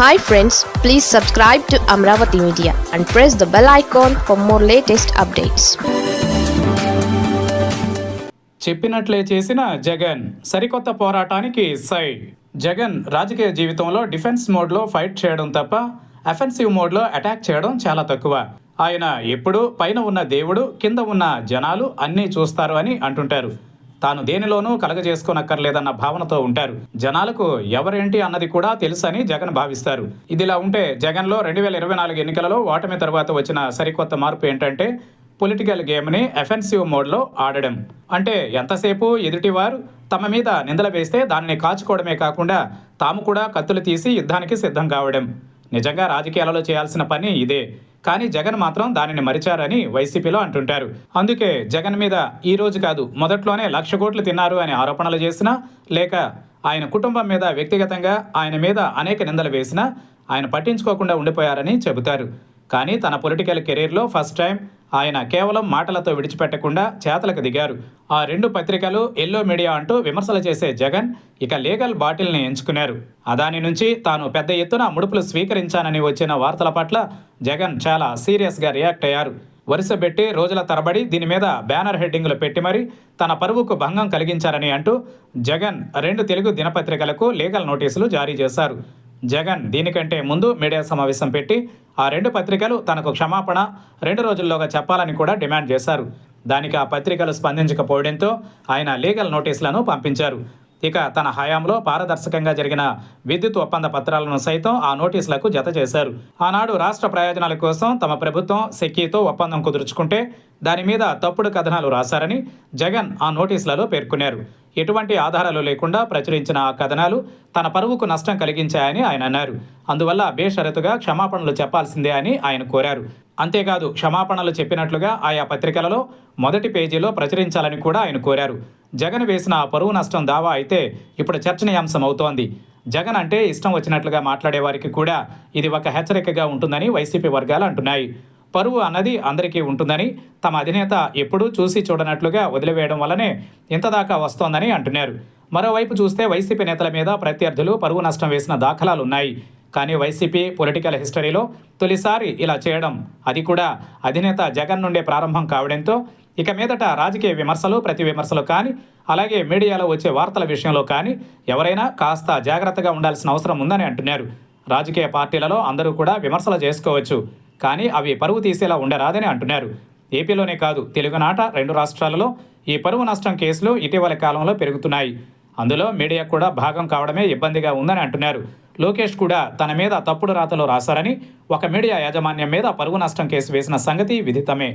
Hi friends please subscribe to Amaravati media and press the bell icon for more latest updates చెప్పినట్లే చేసిన జగన్ సరికొత్త పోరాటానికి సై జగన్ రాజకీయ జీవితంలో డిఫెన్స్ మోడ్లో ఫైట్ చేయడం తప్ప అఫెన్సివ్ మోడ్లో అటాక్ చేయడం చాలా తక్కువ. ఆయన ఎప్పుడూ పైన ఉన్న దేవుడు కింద ఉన్న జనాలు అన్నీ చూస్తారు అని అంటుంటారు. తాను దేనిలోనూ కలగజేసుకోనక్కర్లేదన్న భావనతో ఉంటారు. జనాలకు ఎవరేంటి అన్నది కూడా తెలుసని జగన్ భావిస్తారు. ఇదిలా ఉంటే జగన్లో రెండు వేల ఇరవై నాలుగు ఎన్నికలలో ఓటమి తర్వాత వచ్చిన సరికొత్త మార్పు ఏంటంటే పొలిటికల్ గేమ్ని ఎఫెన్సివ్ మోడ్లో ఆడడం. అంటే ఎంతసేపు ఎదుటివారు తమ మీద నిందలు వేస్తే దానిని కాచుకోవడమే కాకుండా తాము కూడా కత్తులు తీసి యుద్ధానికి సిద్ధం కావడం. నిజంగా రాజకీయాలలో చేయాల్సిన పని ఇదే. కానీ జగన్ మాత్రం దానిని మరిచారని వైసీపీలో అంటుంటారు. అందుకే జగన్ మీద ఈ రోజు కాదు మొదట్లోనే లక్ష కోట్లు తిన్నారు అని ఆరోపణలు చేసినా లేక ఆయన కుటుంబం మీద వ్యక్తిగతంగా ఆయన మీద అనేక నిందలు వేసినా ఆయన పట్టించుకోకుండా ఉండిపోయారని చెబుతారు. కానీ తన పొలిటికల్ కెరీర్లో ఫస్ట్ టైం ఆయన కేవలం మాటలతో విడిచిపెట్టకుండా చేతలకు దిగారు. ఆ రెండు పత్రికలు ఎల్లో మీడియా అంటూ విమర్శలు చేసే జగన్ ఇక లీగల్ బాటిల్ని ఎంచుకున్నారు. అదాని నుంచి తాను పెద్ద ఎత్తున ముడుపులు స్వీకరించానని వచ్చిన వార్తల పట్ల జగన్ చాలా సీరియస్గా రియాక్ట్ అయ్యారు. వరుసపెట్టి రోజుల తరబడి దీని మీద బ్యానర్ హెడ్డింగ్లు పెట్టి మరీ తన పరువుకు భంగం కలిగించారని అంటూ జగన్ రెండు తెలుగు దినపత్రికలకు లీగల్ నోటీసులు జారీ చేశారు. జగన్ దీనికంటే ముందు మీడియా సమావేశం పెట్టి ఆ రెండు పత్రికలు తనకు క్షమాపణ రెండు రోజుల్లోగా చెప్పాలని కూడా డిమాండ్ చేశారు. దానికి ఆ పత్రికలు స్పందించకపోవడంతో ఆయన లీగల్ నోటీసులను పంపించారు. ఇక తన హయాంలో పారదర్శకంగా జరిగిన విద్యుత్ ఒప్పంద పత్రాలను సైతం ఆ నోటీసులకు జత చేశారు. ఆనాడు రాష్ట్ర ప్రయోజనాల కోసం తమ ప్రభుత్వం సెక్కీతో ఒప్పందం కుదుర్చుకుంటే దాని మీద తప్పుడు కథనాలు రాశారని జగన్ ఆ నోటీసులలో పేర్కొన్నారు. ఎటువంటి ఆధారాలు లేకుండా ప్రచురించిన ఆ కథనాలు తన పరువుకు నష్టం కలిగించాయని ఆయన అన్నారు. అందువల్ల బేషరతుగా క్షమాపణలు చెప్పాల్సిందే అని ఆయన కోరారు. అంతేకాదు క్షమాపణలు చెప్పినట్లుగా ఆయా పత్రికలలో మొదటి పేజీలో ప్రచురించాలని కూడా ఆయన కోరారు. జగన్ వేసిన ఆ పరువు నష్టం దావా అయితే ఇప్పుడు చర్చనీయాంశం అవుతోంది జగన్ అంటే ఇష్టం వచ్చినట్లుగా మాట్లాడే వారికి కూడా ఇది ఒక హెచ్చరికగా ఉంటుందని వైసీపీ వర్గాలు అంటున్నాయి. పరువు అన్నది అందరికీ ఉంటుందని తమ అధినేత ఎప్పుడూ చూసి చూడనట్లుగా వదిలివేయడం వల్లనే ఇంతదాకా వస్తోందని అంటున్నారు. మరోవైపు చూస్తే వైసీపీ నేతల మీద ప్రత్యర్థులు పరువు నష్టం వేసిన దాఖలాలు ఉన్నాయి కానీ వైసీపీ పొలిటికల్ హిస్టరీలో తొలిసారి ఇలా చేయడం అది కూడా అధినేత జగన్ నుండే ప్రారంభం కావడంతో ఇక మీదట రాజకీయ విమర్శలు ప్రతి విమర్శలు కానీ అలాగే మీడియాలో వచ్చే వార్తల విషయంలో కానీ ఎవరైనా కాస్త జాగ్రత్తగా ఉండాల్సిన అవసరం ఉందని అంటున్నారు. రాజకీయ పార్టీలలో అందరూ కూడా విమర్శలు చేసుకోవచ్చు. కానీ అవి పరువు తీసేలా ఉండరాదని అంటున్నారు. ఏపీలోనే కాదు తెలుగునాట రెండు రాష్ట్రాలలో ఈ పరువు నష్టం కేసులు ఇటీవల కాలంలో పెరుగుతున్నాయి. అందులో మీడియా కూడా భాగం కావడమే ఇబ్బందిగా ఉందని అంటున్నారు. లోకేష్ కూడా తన మీద తప్పుడు రాతలో రాశారని ఒక మీడియా యాజమాన్యం మీద పరువు నష్టం కేసు వేసిన సంగతి విదితమే.